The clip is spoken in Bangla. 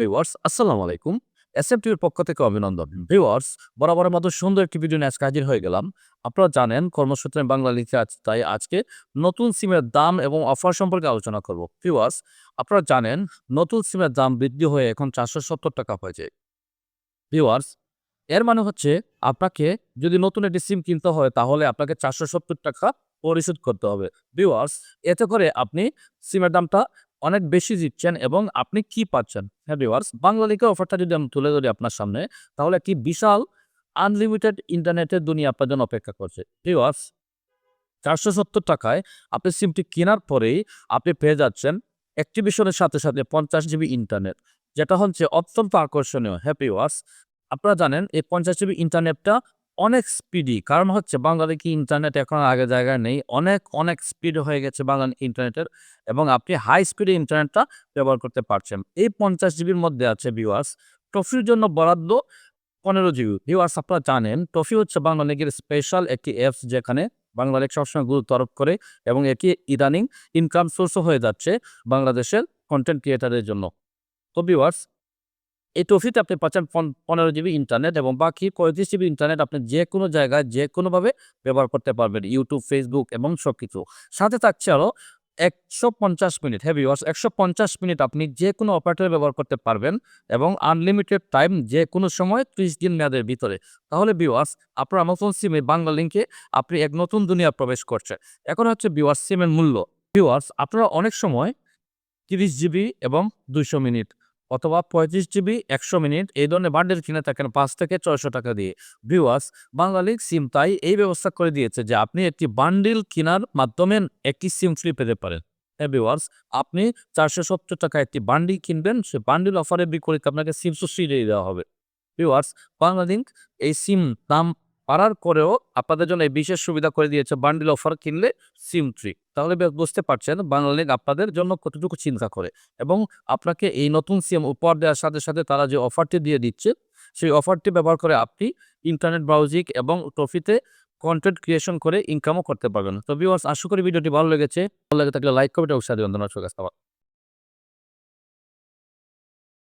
ভিউয়ার্স আসসালামু আলাইকুম। এসএফ টিভির পক্ষ থেকে অভিনন্দন। ভিউয়ার্স বরাবরের মতো সুন্দর একটি ভিডিও নিয়ে আজকে হাজির হয়ে গেলাম। আপনারা জানেন, কর্মসূত্রে বাংলা লিখে আজ, তাই আজকে নতুন সিমের দাম এবং অফার সম্পর্কে আলোচনা করব। ভিউয়ার্স আপনারা জানেন, নতুন সিমের দাম বৃদ্ধি হয়ে এখন চারশো সত্তর টাকা হয়েছে। ভিউয়ার্স এর মানে হচ্ছে আপনাকে যদি নতুন একটি সিম কিনতে হয়, তাহলে আপনাকে চারশো সত্তর টাকা পরিশোধ করতে হবে। ভিউয়ার্স এতে করে আপনি সিমের দামটা অনেক বেশি জিতছেন এবং আপনি কি পাচ্ছেন? হ্যাঁ ভিউয়ার্স বাংলা লিখে অফারটা যদি আমি তুলে ধরি আপনার সামনে, তাহলে একটি বিশাল আনলিমিটেড ইন্টারনেটের দুনিয়া আপনার জন্য অপেক্ষা করছে। ভিউয়ার্স চারশো সত্তর টাকায় আপনি সিমটি কেনার পরেই আপনি পেয়ে যাচ্ছেন অ্যাক্টিভিশনের সাথে সাথে পঞ্চাশ জিবি ইন্টারনেট যেটা হচ্ছে অত্যন্ত আকর্ষণীয়। হ্যাপি ওয়ার্স আপনারা জানেন এই পঞ্চাশ জিবি ইন্টারনেটটা অনেক স্পিডি কারণ হচ্ছে বাংলাদেশি ইন্টারনেট এখন আগে জায়গায় নেই। অনেক অনেক স্পিড হয়ে গেছে বাংলা ইন্টারনেটের এবং আপনি হাই স্পিডে ইন্টারনেটটা ব্যবহার করতে পারছেন। এই পঞ্চাশ জিবির মধ্যে আছে ভিউয়ার্স ট্রফির জন্য বরাদ্দ পনেরো জিবি ভিউয়ার্স আপনারা জানেন ট্রফি হচ্ছে বাংলা লিগের স্পেশাল একটি অ্যাপস যেখানে বাংলা সবসময় গুরুত্ব আরোপ করে এবং এটি ইদানিং ইনকাম সোর্সও হয়ে যাচ্ছে বাংলাদেশের কন্টেন্ট ক্রিয়েটারের জন্য। তো ভিউয়ার্স এই ট্রফিতে আপনি পাচ্ছেন পন- পনেরো জিবি ইন্টারনেট এবং বাকি পঁয়ত্রিশ জিবি ইন্টারনেট আপনি যে কোনো জায়গায় যে কোনোভাবে ব্যবহার করতে পারবেন ইউটিউব ফেসবুক এবং সব কিছু সাথে থাকছে আরও একশো পঞ্চাশ মিনিট হ্যাঁ ভিউয়ার্স একশো পঞ্চাশ মিনিট আপনি যে কোনো অপারেটর ব্যবহার করতে পারবেন এবং আনলিমিটেড টাইম যে কোনো সময় ত্রিশ দিন মেয়াদের ভিতরে। তাহলে ভিউয়ার্স আপনার আমাজন সিমে বাংলা লিঙ্কে আপনি এক নতুন দুনিয়া প্রবেশ করছে। এখন হচ্ছে ভিউয়ার্স সিমের মূল্য। ভিউয়ার্স আপনারা অনেক সময় তিরিশ জিবি এবং দুইশো মিনিট অথবা পঁয়ত্রিশ জিবি, একশো মিনিট, এই ধরনের বান্ডেল কিনে থাকেন পাঁচ থেকে ছয়শো টাকা দিয়ে। ভিউয়ার্স বাংলালিংক সিম তাই এই ব্যবস্থা করে দিয়েছে যে আপনি একটি বান্ডিল কেনার মাধ্যমে একটি সিম ফ্রি পেতে পারেন। হ্যাঁ ভিউয়ার্স, আপনি চারশো সত্তর টাকা একটি বান্ডিল কিনবেন, সে বান্ডিল অফারের বিপরীতে আপনাকে সিম ফ্রি দিয়ে দেওয়া হবে। ভিউয়ার্স, বাংলালিংক এই সিম দাম বাড়ার পরেও আপনাদের জন্য এই বিশেষ সুবিধা করে দিয়েছে বান্ডিল অফার কিনলে সিম ফ্রি তাহলে বুঝতে পারছেন বাংলালিংক আপনাদের জন্য কতটুকু চিন্তা করে। এবং আপনাকে এই নতুন সিম উপহার দেওয়ার সাথে সাথে তারা যে অফারটি দিয়ে দিচ্ছে, সেই অফারটি ব্যবহার করে আপনি ইন্টারনেট ব্রাউজিং এবং ট্রফিতে কন্টেন্ট ক্রিয়েশন করে ইনকামও করতে পারবেন। তো ভিউয়ার্স আশা করি ভিডিওটি ভালো লেগেছে। ভালো লেগে থাকলে লাইক কমেন্ট এবং সাথে বন্ধু